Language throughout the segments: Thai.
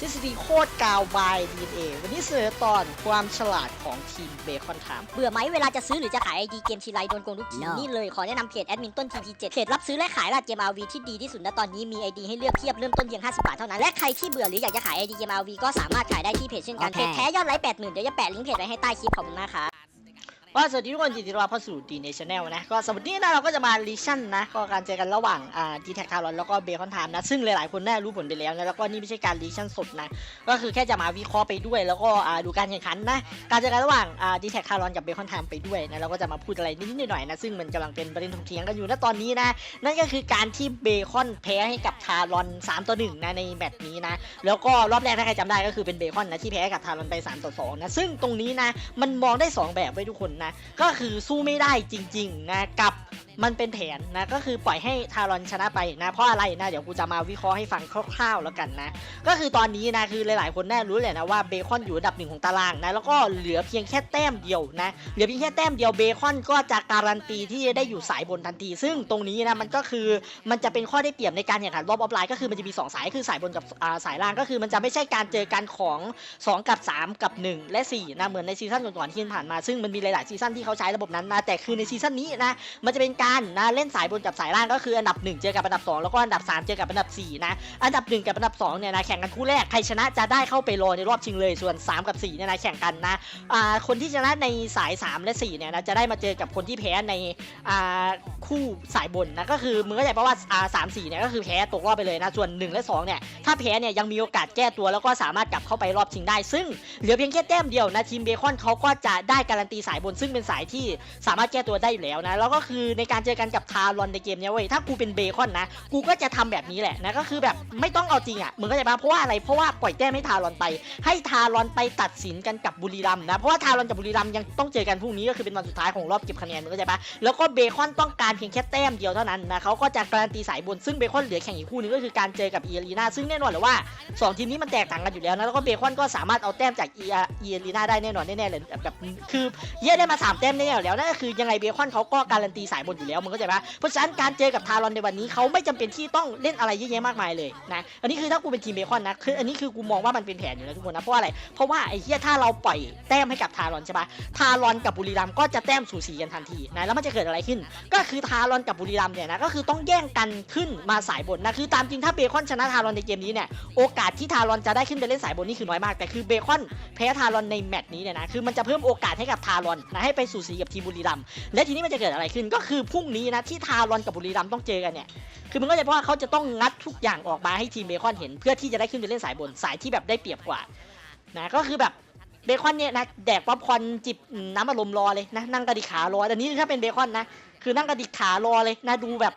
ทฤษฎีโคตรกาวบายดีเอวันนี้เสนอตอนความฉลาดของทีมเบคอนถามเบื่อไหมเวลาจะซื้อหรือจะขายไอดีเกมทีไรโดนโกงทุกที No นี่เลยขอแนะนำเพจแอดมินต้น TP7 เพจรับซื้อและขายราดเกม RV ที่ดีที่สุดณตอนนี้มีไอดีให้เลือกเพียบเริ่มต้นเพียง 50 บาทเท่านั้น และใครที่เบื่อหรืออยากจะขายไอดีเกม RV ก็สามารถขายได้ที่เพจเช่นกัน โอเค เพจแท้ยอดไลค์80,000เดี๋ยวจะแปะลิงก์เพจไว้ให้ใต้คลิปขอบคุณมากครับ ก็สวัสดีทุกคนยินดีต้อนรับเข้าสู่ดีเนชั่นแนลนะ ก็สวัสดีนะเราก็จะมาลีชั่นนะ ก็การเจอกันระหว่างอ่าดีแท็กทารอนแล้วก็เบคอนไทม์นะ ซึ่งหลายๆคนน่ารู้ผลไปแล้วนะ แล้วก็นี่ไม่ใช่การลีชั่นสดนะ ก็คือแค่จะมาวิเคราะห์ไปด้วย แล้วก็อ่าดูการแข่งขันนะ การเจอกันระหว่างอ่าดีแท็กทารอนกับเบคอนไทม์ไปด้วยนะ เราก็จะมาพูดอะไรนิดๆหน่อยๆนะ ซึ่งมันกำลังเป็นประเด็นถกเถียงกันอยู่นะตอนนี้นะ นั่นก็คือการที่เบคอนแพ้ให้กับทารอน3ต่อ1นะในแมตช์นี้นะ แล้วก็รอบแรกถ้าใครจำได้ก็คือเป็นเบคอนนะที่แพ้กับทารอนไป3ต่อ2นะ ซึ่งตรงนี้นะมันมองได้ 2 แบบไว้ทุกคนนะ ก็คือสู้ไม่ได้จริงๆนะกับ มันเป็นแผนนะก็คือปล่อยให้ทารอนชนะไปนะเพราะอะไรนะเดี๋ยวกูจะมาวิเคราะห์ให้ฟังคร่าวๆแล้วกันนะก็คือตอนนี้นะคือหลายๆคนแน่รู้เลยนะว่าเบคอนอยู่อันดับหนึ่งของตารางนะแล้วก็เหลือเพียงแค่แต้มเดียวนะเหลือเพียงแค่แต้มเดียวเบคอนก็จะการันตีที่จะได้อยู่สายบนทันที ซึ่งตรงนี้นะมันก็คือมันจะเป็นข้อได้เปรียบในการแข่งขันรอบออฟไลน์ก็คือมันจะมีสองสายคือสายบนกับอ่าสายล่างก็คือมันจะไม่ใช่การเจอกันของ 2 กับ 3 กับ 1 และ 4นะเหมือนในซีซั่นก่อนๆที่ผ่านมาซึ่งมันมีหลายๆซีซั่นที่เขาใช้ระบบนั้นนะแต่คือในซีซั่นนี้นะมันจะเป็นการนะ เล่นสายบนกับสายล่างก็คืออันดับ 1 เจอกับอันดับ 2 แล้วก็อันดับ 3 เจอกับอันดับ 4 นะ อันดับ 1 กับอันดับ2เนี่ยนะแข่งกันคู่แรกใครชนะจะได้เข้าไปรอในรอบชิงเลย ส่วน 3 กับ4เนี่ยนะแข่งกันนะอ่าคนที่ชนะในสาย 3 และ4เนี่ยนะจะได้มาเจอกับคนที่แพ้ในอ่าคู่สายบนนะก็คือมึงก็ใจปะว่าอ่าสามสี่เนี่ยก็คือแพ้ตกรอบไปเลยนะส่วน1และ2เนี่ยถ้าแพ้เนี่ยยังมีโอกาสแก้ตัวแล้วก็สามารถกลับเข้าไปรอบชิงได้ ซึ่งเหลือเพียงแค่แต้มเดียวนะทีมเบคอนเขาก็จะได้การันตีสายบนซึ่งเป็นสายที่สามารถแก้ตัวได้อยู่แล้วนะแล้วก็คือในการเจอกันกับทารอนในเกมเนี้ยเว้ยถ้ากูเป็นเบคอนนะ กูก็จะทำแบบนี้แหละนะก็คือแบบไม่ต้องเอาจริงอะมึงก็จะมาเพราะว่าอะไรเพราะว่าปล่อยแต้มให้ทารอนไป ให้ทารอนไปตัดสินกันกับบุรีรัมนะเพราะว่าทารอนกับบุรีรัมยังต้องเจอกันพรุ่งนี้ก็คือเป็นวันสุดท้ายของรอบเก็บคะแนนมึงเข้าใจปะแล้วก็เบคอนต้องการเพียงแค่แต้มเดียวเท่านั้นนะเขาก็จะการันตีสายบนซึ่งเบคอนเหลือแข่งอีกคู่นึงก็คือการเจอกับเอียรีนาซึ่งแน่นอนเลยว่าสองทีมนี้มันแตกต่างกันอยู่แล้วนะแล้วก็เบคอนก็สามารถเอาแต้มจากเอียเอรีนาได้แน่นอนแน่ๆเลยแบบคือเย่ได้มาสามแต้มแน่ๆแล้วนั่นก็คือยังไงเบคอนเขาก็การันตีสายบนอยู่แล้วมึงเข้าใจปะเพราะฉะนั้นการเจอกับทารอนในวันนี้เขาไม่จำเป็นที่ต้องเล่นอะไรเยอะแยะมากมายเลยนะอันนี้คือถ้ากูเป็นทีมเบคอนนะคืออันนี้คือกูมองว่ามันเป็นแผนอยู่แล้วทุกคนนะเพราะว่าอะไรเพราะว่าไอ้เหี้ยถ้าเราปล่อยแต้มให้กับทารอนใช่ปะทารอนกับบุรีรัมก็จะแต้มสูสีกันทันทีนะแล้วมันจะเกิดอะไรขึ้น ก็คือทารอนกับบุรีรัมเนี่ยนะก็คือต้องแย่งกันขึ้นมาสายบนนะคือตามจริงถ้าเบคอนชนะทารอนในเกมนี้เนี่ยโอกาสที่ทารอนจะได้ขึ้นไปเล่นสายบนนี่คือน้อยมากแต่คือเบคอนแพ้ทารอนในแมตช์นี้เนี่ยนะคือมันจะเพิ่มโอกาสให้กับทารอนนะให้ไปสูสีกับทีมบุรีรัมและทีนี้มันจะเกิดอะไรขึ้นก็คือพรุ่งนี้นะที่ทารอนกับบุรีรัมต้องเจอกันเนี่ยคือมันก็จะเพราะว่าเขาจะต้องงัดทุกอย่างออกมาให้ทีมเบคอนเห็น เพื่อที่จะได้ขึ้นไปเล่นสายบนสายที่แบบได้เปรียบกว่านะก็คือแบบเบคอนเนี่ยนะแดกป๊อปคอนจิบน้ำอารมณ์รอเลยนะนั่งกระดิกขารอแต่นี่ถ้าเป็นเบคอนนะคือนั่งกระดิกขารอเลยนะดูแบบ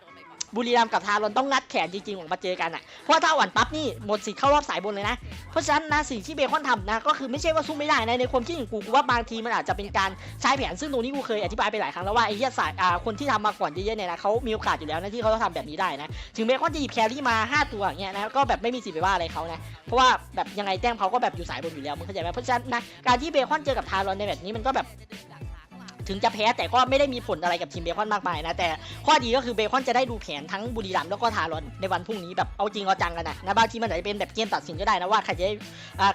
บุรีรัมย์กับทารอนต้องงัดแขนจริงๆออกมาเจอกันอะ เพราะถ้าหวันปั๊บนี่หมดสิทธิ์เข้ารอบสายบนเลยนะ เพราะฉะนั้นนะสิ่งที่เบคอนทำนะก็คือไม่ใช่ว่าสู้ไม่ได้นะในความคิดของกูกูว่าบางทีมันอาจจะเป็นการใช้แผนซึ่งตรงนี้กูเคยอธิบายไปหลายครั้งแล้วว่าไอ้เหี้ยสายอ่าคนที่ทำมาก่อนเยอะๆเนี่ยนะเขามีโอกาสอยู่แล้วนะที่เขาจะทำแบบนี้ได้นะถึงเบคอนจะหยิบแครี่มาห้าตัวเงี้ยนะก็แบบไม่มีสิทธิ์ไปว่าอะไรเขานะเพราะว่าแบบยังไงแต้มเขาก็แบบอยู่สายบนอยู่แล้วมึงเข้าใจไหมเพราะฉะนั้นนะการที่เบคอนเจอกับทารอนในแบบนี้มันก็แบบ ถึงจะแพ้แต่ก็ไม่ได้มีผลอะไรกับทีมเบคอนมากมายนะ แต่ข้อดีก็คือเบคอนจะได้ดูแผนทั้งบุรีรัมย์แล้วก็ทารอนในวันพรุ่งนี้แบบเอาจริงเอาจังกันนะนะบางทีมันอาจจะเป็นแบบเกมตัดสินก็ได้นะว่าใครจะได้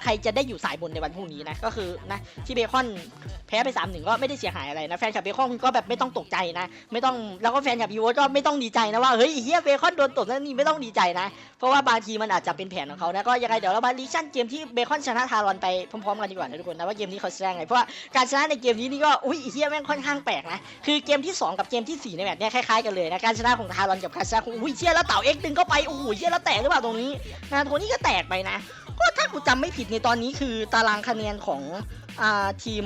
ใครจะได้อยู่สายบนในวันพรุ่งนี้นะก็คือนะที่เบคอนแพ้ไป3ามหนึ่งก็ไม่ได้เสียหายอะไรนะแฟนคลับเบคอนก็แบบไม่ต้องตกใจนะ ไม่ต้องแล้วก็แฟนคลับยูโวก็ไม่ต้องดีใจนะว่าเฮ้ยเฮียเบคอนโดนตบนั่นนี่ไม่ต้องดีใจนะ เพราะว่าบางทีมันอาจจะเป็นแผนของเขานะก็ยังไงเดี๋ยวเรามาลีชั่นเกมที่เบคอนชนะทารอนไปพร้อมๆกันดีกว่านะทุกคนนะว่าเกมนี้เขาแสดงไงเพราะว่าการชนะในเกมนี้นี่ก็อุ้ยเฮียแม่งค่อนข้างแปลกนะ คือเกมที่ 2 กับเกมที่ 4 ในแบบเนี้ยคล้ายๆกันเลยนะ การชนะของทารอนกับการชนะของอุ้ยเฮียแล้วเต่าเอ็กดึงเข้าไป โอ้โหเฮียแล้วแตกหรือเปล่าตรงนี้นะตัวนี้ก็แตกไปนะ ก็ถ้ากูจำไม่ผิดในตอนนี้คือตารางคะแนนของอ่าทีม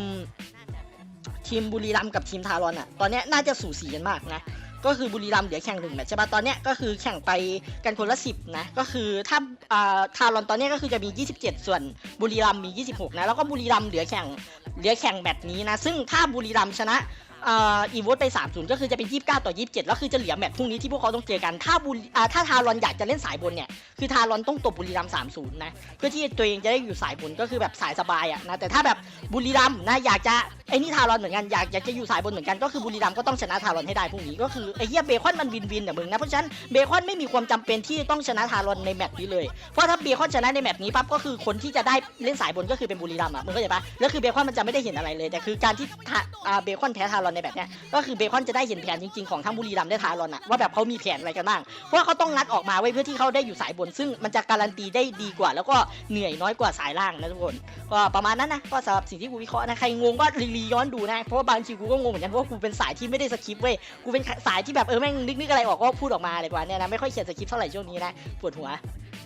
ทีมบุรีรัมย์กับทีมทารอนอะ ตอนนี้น่าจะสูสีกันมากนะก็คือบุรีรัมย์เหลือแข่งหนึ่งแมตช์ใช่ปะตอนเนี้ยก็คือแข่งไปกันคนละสิบนะก็คือถ้าอ่าทารอนตอนเนี้ยก็คือจะมี 27 ส่วนบุรีรัมย์มี 26นะแล้วก็บุรีรัมย์เหลือแข่ง เหลือแข่งแมตช์นี้นะ ซึ่งถ้าบุรีรัมย์ชนะอีวอีโวตไป 3-0 ก็คือจะเป็น 29 ต่อ 27 แล้วคือจะเหลือแมตช์พรุ่งนี้ที่พวกเขาต้องเจอกัน ถ้าบุถ้าทารอนอยากจะเล่นสายบนเนี่ย คือทารอนต้องตบบุรีรัมย์3-0 นะ เพื่อที่ตัวเองจะได้อยู่สายบนก็คือแบบสายสบายอะนะ แต่ถ้าแบบบุรีรัมย์นะอยากจะ ไอ้นี่ทารอนเหมือนกันอยากอยากจะอยู่สายบนเหมือนกันก็คือบุรีรัมย์ก็ต้องชนะทารอนให้ได้พรุ่งนี้ก็คือไอ้เหี้ยเบคอนมันวินวินอะมึงนะเพราะฉะนั้นเบคอนไม่มีความจำเป็นที่ต้องชนะทารอนในแมตช์นี้เลยเพราะถ้าเบคอนชนะในแมตช์นี้ปั๊บก็คือคนที่จะได้เล่นสายบนก็คือเป็นบุรีรัมย์อะมึงเข้าใจปะแล้วคือเบคอนมันจะไม่ได้เห็นอะไรเลย แต่คือการที่ทาเบคอนแพ้ทารอนในแบบเนี้ยก็คือเบคอนจะได้เห็นแผนจริงๆของทั้งบุรีรัมย์และทารอนอะว่าแบบเขามีแผนอะไรกันบ้างเพราะเขาต้องงัดออกมาไว้เพื่อที่เขาได้อยู่สายบน ซึ่งมันจะการันตีได้ดีกว่า แล้วก็เหนื่อยน้อยกว่าสายล่างนะทุกคนก็ประมาณนั้นนะก็สำหรับสิ่งที่กูวิเคราะห์นะใครงงก็รีรีย้อนดูนะ เพราะว่าบางทีกูก็งงเหมือนกันเพราะว่ากูเป็นสายที่ไม่ได้สคริปต์เว้ย กูเป็นสายที่แบบเออแม่งนึกนึกอะไรออกก็พูดออกมาอะไรประมาณเนี้ยนะ ไม่ค่อยเขียนสคริปต์เท่าไหร่ช่วงนี้นะ ปวดหัว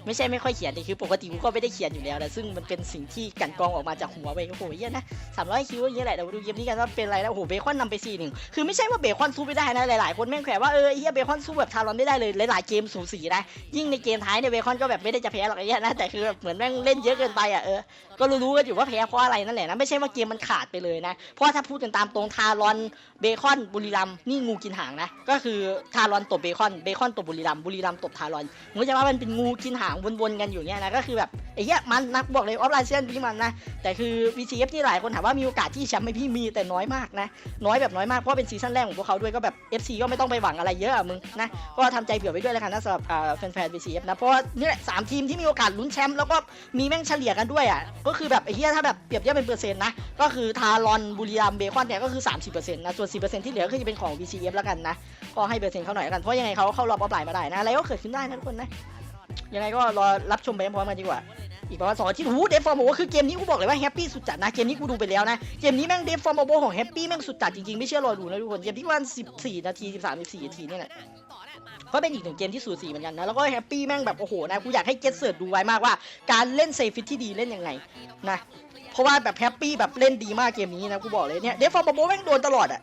ไม่ใช่ไม่ค่อยเขียนดิคือปกติกูก็ไม่ได้เขียนอยู่แล้วนะซึ่งมันเป็นสิ่งที่กันกรองออกมาจากหัวไปโอ้โหเหี้นะสามร้อยคิวอย่างเงี้ยแหละเดี๋ยวมาดูเกมนี้กันว่าเป็นอะไรนะโอ้โหเบคอนนำไปสี่หนึ่งคือไม่ใช่ว่าเบคอนสู้ไม่ได้นะหลายๆคนแม่งแขวะว่าเออเฮียเบคอนสู้แบบทารอนไม่ได้เลยหลายๆเกมสูสีนะยิ่งในเกมท้ายเนี่ยเบคอนก็แบบไม่ได้จะแพ้หรอกไอ้เหี้ยนะแต่คือแบบเหมือนแม่งเล่นเยอะเกินไปอะเออก็รู้ๆกันอยู่ว่าแพ้เพราะอะไรนั่นแหละนะไม่ใช่ว่าเกมมันขาดไปเลยนะเพราะถ้าพูดกันตามตรงทารอนเบคอนบุรีรัมนี่งูกินหางนะก็คือทารอนตบเบคอนเบคอนตบบุรีรัมบุรีรัมตบทารอนผมก็จะว่ามันเป็นงูกินหางวนๆกันอยู่เนี่ยนะก็คือแบบไอ้เหี้ยมันนะบอกเลยออฟไลน์เซียนพี่มันนะแต่คือ VCF ที่หลายคนถามว่ามีโอกาสที่แชมป์ไหมพี่มีแต่น้อยมากนะน้อยแบบน้อยมากเพราะเป็นซีซั่นแรกของพวกเขาด้วยก็แบบ FC ก็ไม่ต้องไปหวังอะไรเยอะอะมึงนะก็ทำใจเผื่อไว้ด้วยแล้วกันนะสำหรับแฟนๆ VCF นะเพราะนี่แหละสามทีมที่มีโอกาสลุ้นแชมป์แล้วก็มีแม่งเฉลี่ยกันด้วยอะก็คือแบบไอ้เหี้ยถ้าแบบเปรียบเทียบเป็นเปอร์เซ็นต์นะก็คือทารอนบุรีรัมย์เบคอนเนี่ยก็คือ 30%นะส่วน 10%ที่เหลือก็จะเป็นของ VCF แล้วกันนะก็ให้เปอร์เซ็นต์เขาหน่อยแล้วกันเพราะยังไงเขาเข้ารอบออฟไลน์มาได้นะอะไรก็เกิดขึ้นได้นะทุกคนนะ ยังไงก็รอรับชมไปพร้อมกันดีกว่า อีกประมาณสองอาทิตย์หูเดฟฟอร์มโอคือเกมนี้กูบอกเลยว่าแฮปปี้สุดจัดนะ เกมนี้กูดูไปแล้วนะ เกมนี้แม่งเดฟฟอร์มโอของแฮปปี้แม่งสุดจัดจริงๆ ไม่เชื่อรอดูนะทุกคน เกมที่ประมาณ14นาที13 14นาทีนี่แหละก็เป็นอีกหนึ่งเกมที่สูสีเหมือนกันนะ แล้วก็แฮปปี้แม่งแบบโอ้โหนะกูอยากให้เกตเสิร์ตดูไว้มากว่า การเล่นเซฟิตที่ดีเล่นยังไงนะ เพราะว่าแบบแฮปปี้แบบเล่นดีมากเกมนี้นะกูบอกเลยเนี่ยเดฟฟอร์มโอแม่งโดนตลอดอะ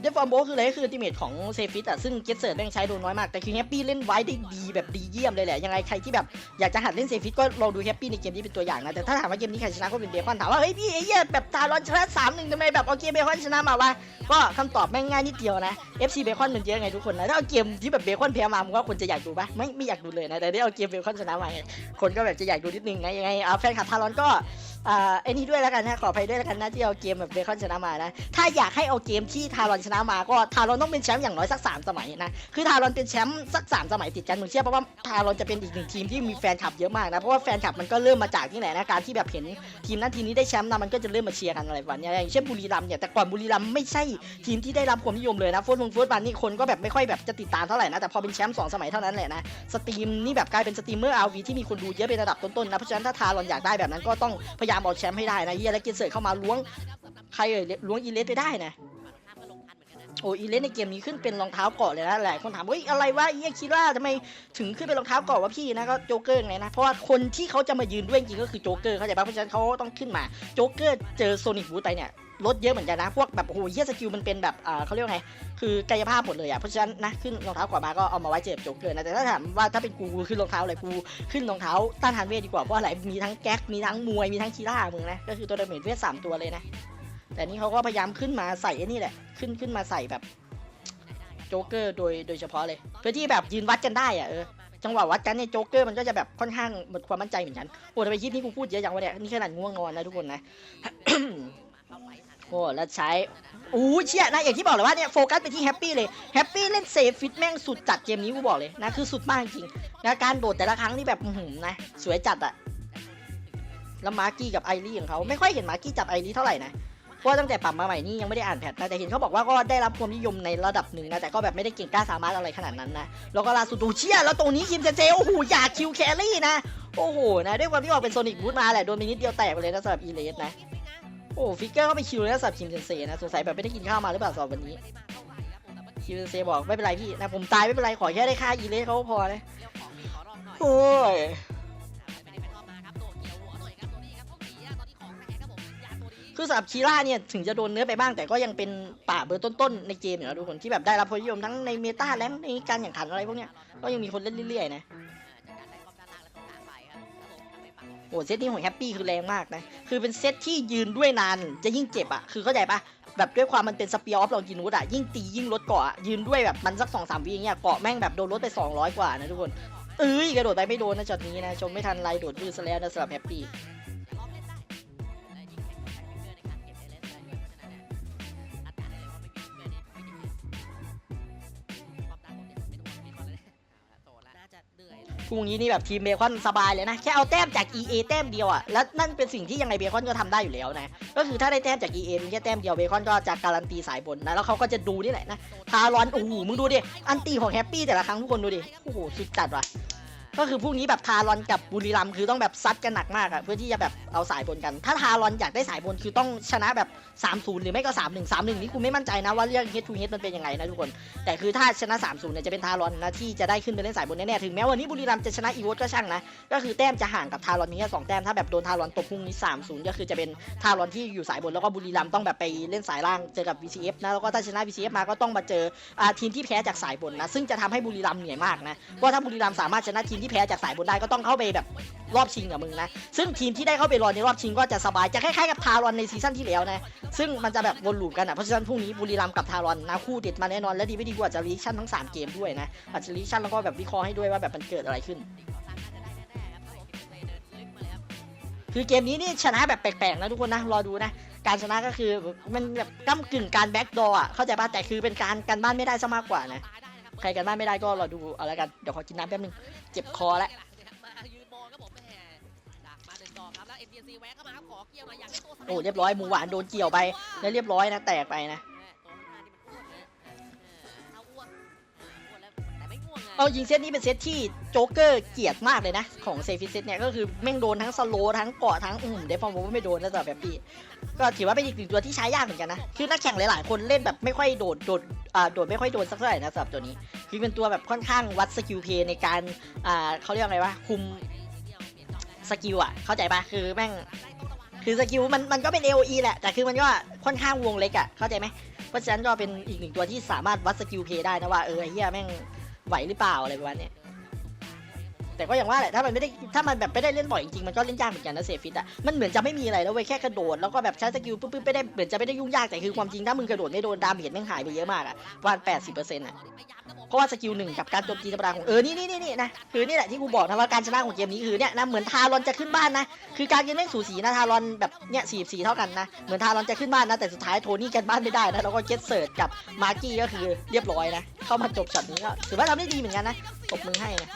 เดฟฟอร์มโบคืออะไรก็คือติเมทของเซฟิตอะซึ่งเกตเซิร์ดแม่งใช้โดนน้อยมาก แต่คือแฮปปี้เล่นไว้ได้ดีแบบดีเยี่ยมเลยแหละ ยังไงใครที่แบบอยากจะหัดเล่นเซฟิตก็ลองดูแฮปปี้ในเกมนี้เป็นตัวอย่างนะ แต่ถ้าถามว่าเกมนี้ใครชนะก็เป็นเบคอนถามว่า เฮ้ยพี่ไอ้เหี้ยแบบตารอนชนะสามหนึ่งทำไมแบบเอาเกมเบคอนชนะมาวะก็คำตอบแม่งง่ายนิดเดียวนะ FC เบคอนมันเยอะไงทุกคนนะถ้าเอาเกมที่แบบเบคอนแพ้มามึงว่าคนจะอยากดูปะไม่ไม่อยากดูเลยนะแต่ได้เอาเกมเบคอนชนะมาคนก็แบบจะอยากดูนิดนึงนะยังไงเอาแฟนคลับทารอนก็ อ่าไอ้นี่ด้วยแล้วกันนะขออภัยด้วยแล้วกันนะที่เอาเกมแบบเบคอนชนะมานะ ถ้าอยากให้เอาเกมที่ทารอนชนะมาก็ทารอนต้องเป็นแชมป์อย่างน้อยสักสามสมัยนะคือทารอนเป็นแชมป์สักสามสมัยติดกันมึงเชื่อเพราะว่าทารอนจะเป็นอีกหนึ่งทีมที่มีแฟนคลับเยอะมากนะเพราะว่าแฟนคลับมันก็เริ่มมาจากที่ไหนนะการที่แบบเห็นทีมนั้นทีมนี้ได้แชมป์นะมันก็จะเริ่มมาเชียร์กันอะไรแบบนี้อย่างเช่นบุรีรัมย์เนี่ยแต่ก่อนบุรีรัมย์ไม่ใช่ทีมที่ได้รับความนิยมเลยนะโฟร์ฟงโฟร์บันนี่คนก็แบบไม่ค่อยแบบจะติดตามเท่าไหร่นะแต่พอเป็นแชมป์สองสมัยเท่านั้นแหละนะสตรีมนี่แบบกลายเป็นสตรีมเมอร์อาวีที่มีคนดูเยอะเป็นระดับต้นๆนะเพราะฉะนั้นถ้าทารอนอยากได้แบบนั้นก็ต้องพยายามามเอาแชมป์ให้ได้นะเฮียแล้วกินเสิร์ตเข้ามาล้วงใครเอ่ยล้วงอีเลสไปได้นะโอ้อีเลสในเกมนี้ขึ้นเป็นรองเท้าเกาะเลยนะหลายคนถามว่าเฮ้ยอะไรวะเฮียคิดว่าทำไมถึงขึ้นเป็นรองเท้าเกาะวะพี่นะก็โจ๊กเกอร์ไงนะเพราะว่าคนที่เขาจะมายืนด้วยจริงก็คือโจ๊กเกอร์เข้าใจปะเพราะฉะนั้นเขาต้องขึ้นมาโจ๊กเกอร์เจอโซนิกบูตไปเนี่ย ลดเยอะเหมือนกันนะ พวกแบบโอ้โหเฮียสกิลมันเป็นแบบเขาเรียกว่าไง คือกายภาพหมดเลยอะ เพราะฉะนั้นนะขึ้นรองเท้าก่อนมาก็เอามาไว้เจ็บโจ๊กเกอร์นะ แต่ถ้าถามว่าถ้าเป็นกูกูขึ้นรองเท้าอะไรกูขึ้นรองเท้าต้านทานเวทดีกว่า เพราะอะไร มีทั้งแก๊ก มีทั้งมวย มีทั้งคีร่ามึงนะ ก็คือตัวดาเมจเวทสามตัวเลยนะ แต่นี่เขาก็พยายามขึ้นมาใส่ไอ้นี่แหละ ขึ้นขึ้นมาใส่แบบโจ๊กเกอร์โดยโดยเฉพาะเลย เพื่อที่แบบยืนวัดกันได้อะเออจังหวะวัดกันเนี่ยโจ๊กเกอร์มันก็จะแบบค่อนข้างหมดความมั่นใจเหมือนกัน โอ้แต่ไปคิดนี่กูพูดเยอะอย่างวะเนี่ย นี่ขนาดง่วงนอนนะทุกคนนะ โอ้แล้วใช้อู้เชี่ยนะอย่างที่บอกเลยว่าเนี่ยโฟกัสไปที่แฮปปี้เลยแฮปปี้เล่นเซฟฟิตแม่งสุดจัดเกมนี้กูบอกเลยนะคือสุดมากจริงนะการโดดแต่ละครั้งนี่แบบหือนะสวยจัดอะแล้วมาร์กี้กับไอรีของเขาไม่ค่อยเห็นมาร์กี้จับไอรีเท่าไหร่นะเพราะว่าตั้งแต่ปรับมาใหม่นี่ยังไม่ได้อ่านแพทแต่เห็นเขาบอกว่าก็ได้รับความนิยมในระดับหนึ่งนะแต่ก็แบบไม่ได้เก่งกล้าสามารถอะไรขนาดนั้นนะแล้วก็ล่าสุดดูเชี่ยแล้วตรงนี้คิมเซเซโอ้โหอยากคิวแครี่นะโอ้โหนะด้วยความที่ออกเป็นโซนิกบูทมาแหละโดนไปนิดเดียวแตกไปเลยนะสำหรับอีเลสนะ โอ้ฟิกเกอร์เขาไปคิวแล้วสับคิมเซนเซนะสงสัยแบบไม่ได้กินข้าวมาหรือเปล่าสอบวันนี้คิมเซนเซบอกไม่เป็นไรพี่นะผมตายไม่เป็นไรขอแค่ได้ค่าอีเลสเขาก็พอเลยโอ้ยคือสำหรับคีร่าเนี่ยถึงจะโดนเนื้อไปบ้างแต่ก็ยังเป็นป่าเบอร์ต้นๆในเกมอยู่นะทุกคนที่แบบได้รับความนิยมทั้งในเมตาแลงในการแข่งขันอะไรพวกเนี้ยก็ยังมีคนเล่นเรื่อยๆนะ โอ้เซตนี้ของแฮปปี้คือแรงมากนะ คือเป็นเซตที่ยืนด้วยนานจะยิ่งเจ็บอะคือเข้าใจปะแบบด้วยความมันเป็นสเปียร์ออฟลองกินูดอะยิ่งตียิ่งลดเกาะอะยืนด้วยแบบมันสักสองสามวิอย่างเงี้ยเกาะแม่งแบบโดนลดไป 200 กว่านะทุกคนเอ้ยกระโดดไปไม่โดนนะช็อตนี้นะชมไม่ทันไรโดดดื้อซะแล้วนะสำหรับแฮปปี้ พรุ่งนี้นี่แบบทีมเบคอนสบายเลยนะ แค่เอาแต้มจาก EA แต้มเดียวอะแล้วนั่นเป็นสิ่งที่ยังไงเบคอนก็ทำได้อยู่แล้วนะ ก็คือถ้าได้แต้มจาก EA เพียงแค่แต้มเดียวเบคอนก็จะการันตีสายบนนะ แล้วเขาก็จะดูนี่แหละนะ ทารอน โอ้โห มึงดูดิ อันตีของแฮปปี้แต่ละครั้งทุกคนดูดิ โอ้โห สุดจัดว่ะ ก็คือพรุ่งนี้แบบทารอนกับบุรีรัมคือต้องแบบซัดกันหนักมากอะเพื่อที่จะแบบเอาสายบนกัน ถ้าทารอนอยากได้สายบนคือต้องชนะแบบ 3-0 หรือไม่ก็ 3-1 3-1 นี่กูไม่มั่นใจนะว่าเรื่อง head to head มันเป็นยังไงนะทุกคน แต่คือถ้าชนะ 3-0 เนี่ยจะเป็นทารอนนะที่จะได้ขึ้นไปเล่นสายบนแน่ๆ ถึงแม้วันนี้บุรีรัมจะชนะอีวอตก็ช่างนะ ก็คือแต้มจะห่างกับทารอนนี้แค่สองแต้ม ถ้าแบบโดนทารอนตบพรุ่งนี้ 3-0 ก็คือจะเป็นทารอนที่อยู่สายบนแล้วก็บุรีรัมต้องแบบไปเล่นสายล่างเจอกับ VCF นะแล้วก็ถ้าชนะ VCF มาก็ต้องมาเจออ่าทีมที่แพ้จากสายบนนะซึ่งจะทำให้บุรีรัมเหนื่อยมากนะเพราถ้าบุรีรัมสามารถชนะทีมที่แพ้จากสายบนได้ก็ต้องเข้าไปแบบรอบชิงกับมึงนะ ซึ่งทีมที่ได้เข้าไปรอในรอบชิงก็จะสบายจะคล้ายๆกับทารอนในซีซั่นที่แล้วนะ ซึ่งมันจะแบบวนลูปกันอะ เพราะฉะนั้นพรุ่งนี้บุรีรัมย์กับทารอนนะคู่เด็ดมาแน่นอน และดีไม่ดีกว่าจะรีชั่นทั้ง 3 เกมด้วยนะอาจจะรีชั่นแล้วก็แบบวิเคราะห์ให้ด้วยว่าแบบมันเกิดอะไรขึ้น คือเกมนี้นี่ชนะแบบแปลกๆนะทุกคนนะรอดูนะการชนะก็คือมันแบบก้ากึ่งการแบ็กดออะเข้าใจป่ะแต่คือเป็นการกันบ้านไม่ได้ซะมากกว่านะ ใครกันบ้านไม่ได้ก็รอดูเอาละกัน เดี๋ยวขอกินน้ำแป๊บนึง เจ็บคอแล้วโอ้เรียบร้อยหมูหวานโดนเกี่ยวไปแล้วเรียบร้อยนะแตกไปนะ เอายิงเซตนี้เป็นเซตที่โจ๊กเกอร์เกลียดมากเลยนะ ของเซฟิเซตเนี่ยก็คือแม่งโดนทั้งสโลทั้งเกาะทั้งอืมเดฟฟอร์มว่าไม่โดนนะสำหรับแบบพี่ก็ถือว่าเป็นอีกหนึ่งตัวที่ใช้ยากเหมือนกันนะ คือนักแข่งหลายๆ คนเล่นแบบไม่ค่อยโดดโดดอ่าโดดไม่ค่อยโดนสักเท่าไหร่นะสำหรับตัวนี้ คือเป็นตัวแบบค่อนข้างวัดสกิลเพย์ในการอ่าเขาเรียกอะไรวะคุมสกิลอะเข้าใจปะคือแม่งคือสกิลมันมันก็เป็น AOE แหละ แต่คือมันก็ค่อนข้างวงเล็กอะเข้าใจไหมเพราะฉะนั้นก็เป็นอีกหนึ่งตัวที่สามารถวัดสกิลเพย์ได้นะว่าเออไอ้เหี้ยแม่ง ไหวหรือเปล่าอะไรประมาณเนี้ย แต่ก็อย่างว่าแหละถ้ามันไม่ได้ถ้ามันแบบไม่ได้เล่นบ่อยจริงๆมันก็เล่นยากเหมือนกันนะเซฟิตอะมันเหมือนจะไม่มีอะไรแล้วเว้ยแค่กระโดดแล้วก็แบบใช้สกิลปุ๊บๆไม่ได้เหมือนจะไม่ได้ยุ่งยากแต่คือความจริงถ้ามึงกระโดดไม่โดนดาเมจแม่งหายไปเยอะมากอะประมาณแปดสิบเปอร์เซ็นต์อะเพราะว่าสกิลหนึ่งกับการโจมตีธรรมดาของเออนี่นี่นี่นี่นะคือนี่แหละที่กูบอกนะว่าการชนะของเกมนี้คือเนี่ยนะเหมือนทารอนจะขึ้นบ้านนะคือการเกมแม่งสูสีนะทารอนแบบเนี่ยสี่สี่เท่ากันนะเหมือนทารอนจะขึ้นบ้านนะแต่สุดท้ายโทนี่กันบ้านไม่ได้นะแล้วก็เกตเซิร์ดกับมาร์กี้ก็คือเรียบร้อยนะเข้ามาจบช็อตนี้ก็ถือว่าทำได้ดีเหมือนกันนะตบมือให้นะ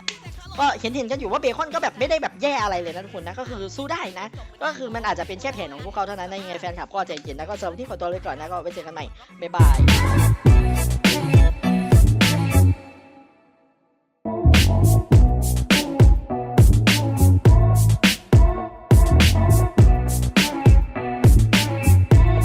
ก็เห็นเห็นกันอยู่ว่าเบคอนก็แบบไม่ได้แบบแย่อะไรเลยนะทุกคนนะก็คือสู้ได้นะ ก็คือมันอาจจะเป็นแค่แผนของพวกเขาเท่านั้นนะยังไงแฟนคลับก็ใจเย็นนะก็สำหรับวันที่ขอตัวเลยก่อนนะก็ไว้เจอกันใหม่บ๊ายบาย